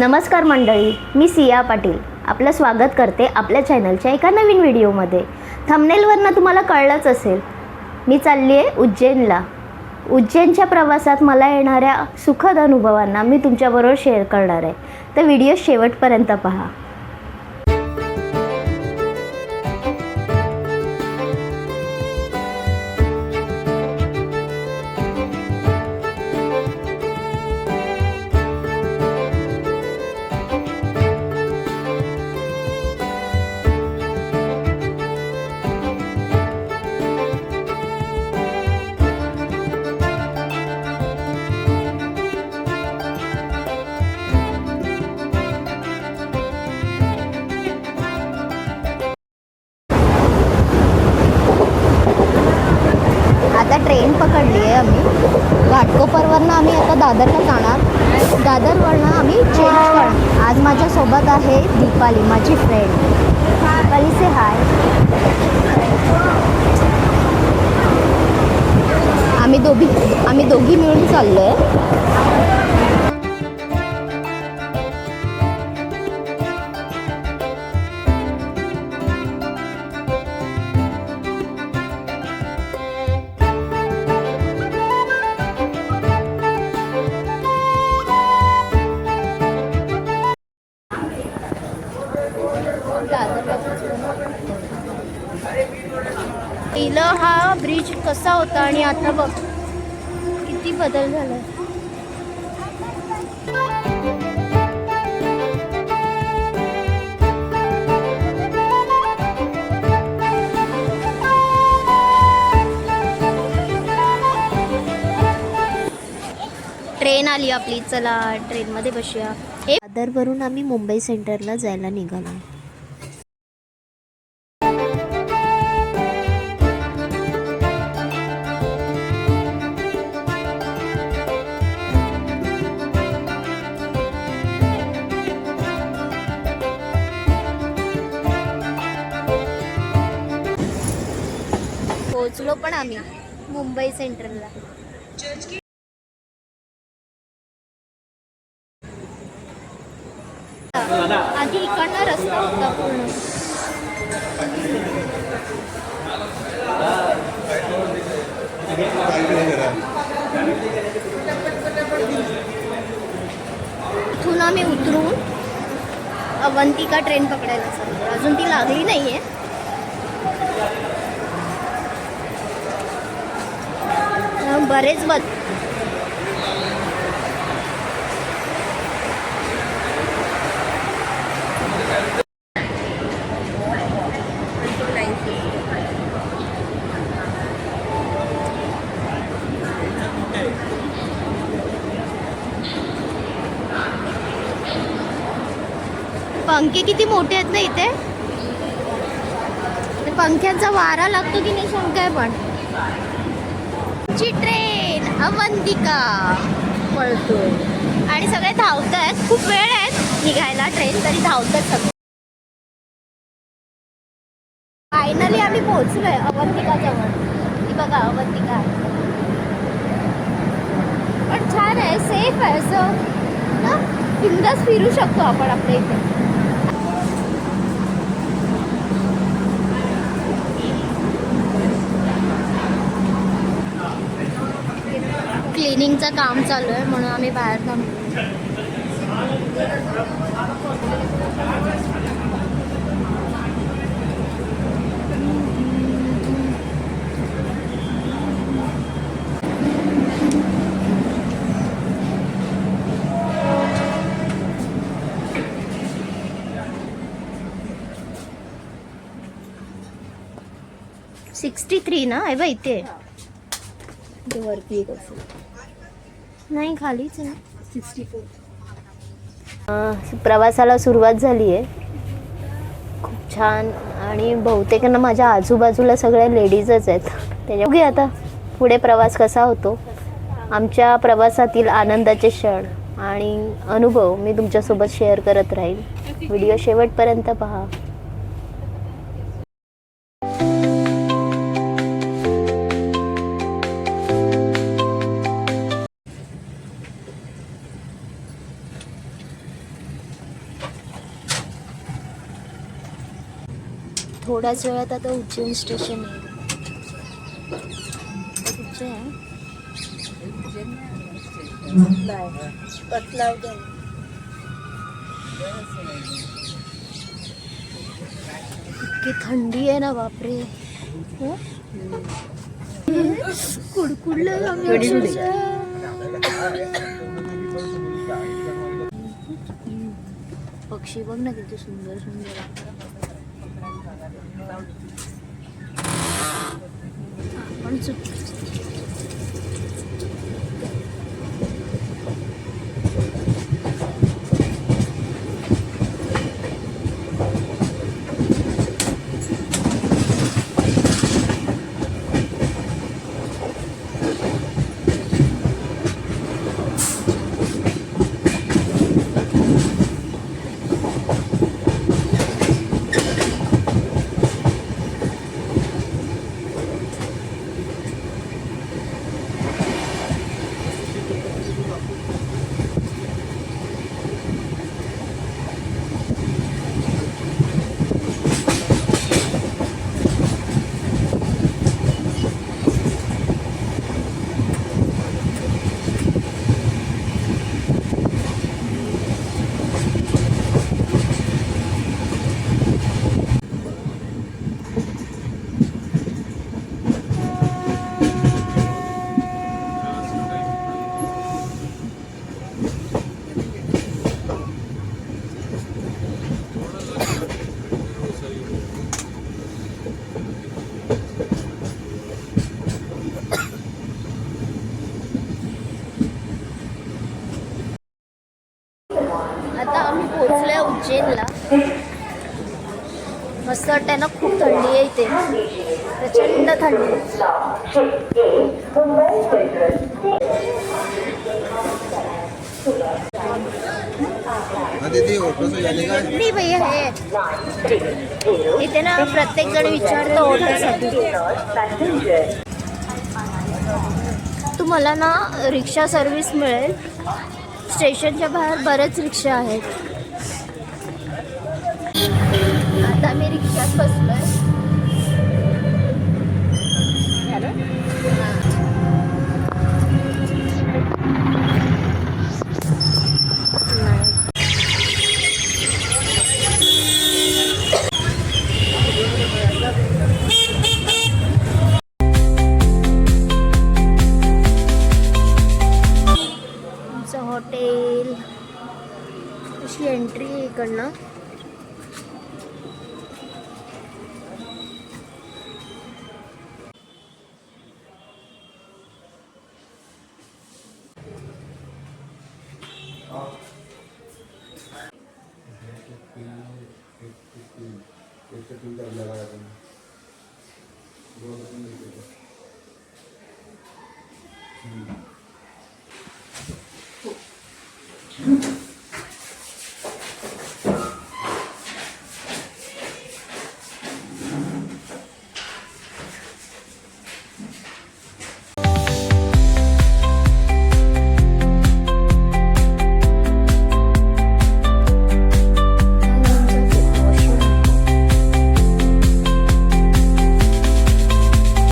नमस्कार मंडळी मी सिया पाटील. आपलं स्वागत करते आपल्या चॅनलच्या एका नवीन व्हिडिओमध्ये. थंबनेलवरनं तुम्हाला कळलंच असेल मी चालली आहे उज्जैनला. उज्जैनच्या प्रवासात मला येणाऱ्या सुखद अनुभवांना मी तुमच्याबरोबर शेअर करणार आहे. तर व्हिडिओ शेवटपर्यंत पहा. दादरला जाणार. दादरवरनं आम्ही चेंज करणार. आज माझ्यासोबत आहे दीपाली माझी फ्रेंड दीपाली से हाय आम्ही दोघी आम्ही दोघी मिळून चाललो आहे पहिलं हा ब्रिज कसा होता आणि आता बघ किती बदल झाला. ट्रेन आली आपली चला ट्रेनमध्ये बसूया. हे दादरवरून आम्ही मुंबई सेंटरला जायला निघालो. पोहोचलो पण आम्ही मुंबई सेंट्रलला. आधी इकडनं रस्ता होता पूर्ण. इथून आम्ही उतरून अवंतिका ट्रेन पकडायला चाललो. अजून ती लागली नाही आहे बरेच बद पंखे किती मोठे आहेत ना इथे? पंख्यांचा वारा लागतो की नाही शंका आहे पण. ची ट्रेन अवंतिका. पळतोय. आणि सगळे धावत आहेत खूप वेळ आहेत निघायला. ट्रेन तरी धावतात सगळे. फायनली आम्ही पोहोचलोय अवंतिका जवळ ती बघा अवंतिका. आहे. पण छान आहे. सेफ आहे. असं ना बिंदास फिरू शकतो आपण आपल्या इथे. क्लिनिंगचं काम चालू आहे म्हणून आम्ही बाहेर थांबतो सिक्स्टी थ्री ना? आहे बा इथे. वरती एक असेल नाही खालीच सिक्स्टी फोर. प्रवासाला सुरुवात झाली आहे खूप छान. आणि बहुतेक ना माझ्या आजूबाजूला सगळ्या लेडीजच आहेत. त्याच्या बघूया आता पुढे प्रवास कसा होतो. आमच्या प्रवासातील आनंदाचे क्षण आणि अनुभव मी तुमच्यासोबत शेअर करत राहील. व्हिडिओ शेवटपर्यंत पहा. थोड्याच वेळात आता उज्जैन स्टेशन येईल. इतकी थंडी आहे ना बापरे. हो? कुडकुडलं पक्षी बघ ना किती सुंदर सुंदर. आपण चुक आता आम्ही पोहोचलोय उज्जैनला मस्त वाटतंय ना खूप थंडी आहे इथे. प्रचंड थंडी? नाही भैया हे. इथे ना प्रत्येक जण विचारतो तुम्हाला ना रिक्षा सर्व्हिस मिळेल. स्टेशनच्या बाहेर बरेच रिक्षा आहेत. आता मी रिक्षात बसलो आहे este pinta la gallina.